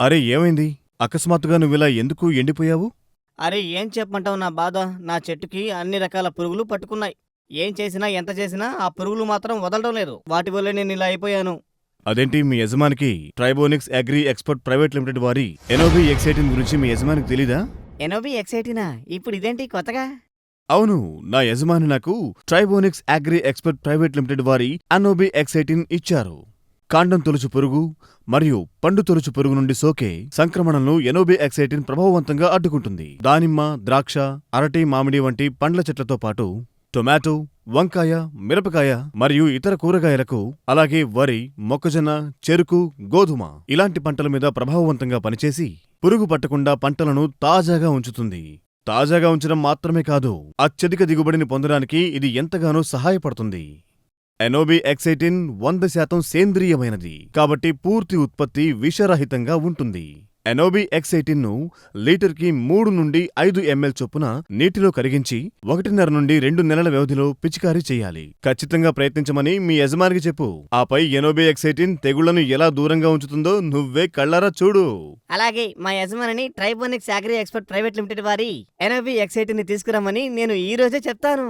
అరే ఏమైంది? అకస్మాత్తుగా నువ్విలా ఎందుకు ఎండిపోయావు? అరే ఏం చెప్పమంటావు నా బాధ? నా చెట్టుకి అన్ని రకాల పురుగులు పట్టుకున్నాయి. ఏం చేసినా ఎంత చేసినా ఆ పురుగులు మాత్రం వదలడం లేదు. వాటి వల్లే నేను ఇలా అయిపోయాను. అదేంటి మీ యజమానికి Tribonics agri expert private limited వారి ఎనోబి ఎక్సైటిన్ గురించి మీ యజమానికి తెలీదా? ఎనోబి ఎక్సైటినా ఇప్పుడు ఇదేంటి కొత్తగా? అవును నా యజమాని నాకు Tribonics agri expert private limited వారి అనోబి ఎక్సైటిన్ ఇచ్చారు. కాండం తొలుచు పురుగు మరియు పండు తొలుచు పురుగు నుండి సోకే సంక్రమణను ఎనోబి ఎక్సైటిన్ ప్రభావవంతంగా అడ్డుకుంటుంది. దానిమ్మ ద్రాక్ష అరటి మామిడి వంటి పండ్ల చెట్లతో పాటు టొమాటో వంకాయ మిరపకాయ మరియు ఇతర కూరగాయలకు అలాగే వరి మొక్కజొన్న చెరుకు గోధుమ ఇలాంటి పంటల మీద ప్రభావవంతంగా పనిచేసి పురుగు పట్టకుండా పంటలను తాజాగా ఉంచుతుంది. తాజాగా ఉంచడం మాత్రమే కాదు అత్యధిక దిగుబడిని పొందడానికి ఇది ఎంతగానో సహాయపడుతుంది. ఎనోబి ఎక్సైటిన్ వంద శాతం సేంద్రియమైనది. కాబట్టి పూర్తి ఉత్పత్తి విషరహితంగా ఉంటుంది. ఎనోబి ఎక్సైటిన్ను లీటర్కి మూడు నుండి ఐదు ఎంఎల్ చొప్పున నీటిలో కరిగించి ఒకటిన్నర నుండి రెండు నెలల వ్యవధిలో పిచికారీ చేయాలి. ఖచ్చితంగా ప్రయత్నించమని మీ యజమానికి చెప్పు. ఆపై ఎనోబి ఎక్సైటిన్ తెగుళ్ళను ఎలా దూరంగా ఉంచుతుందో నువ్వే కళ్ళారా చూడు. అలాగే మా యజమానిని Tribonics agri expert private limited వారి ఎనోబి ని తీసుకురమ్మని నేను ఈ రోజే చెప్తాను.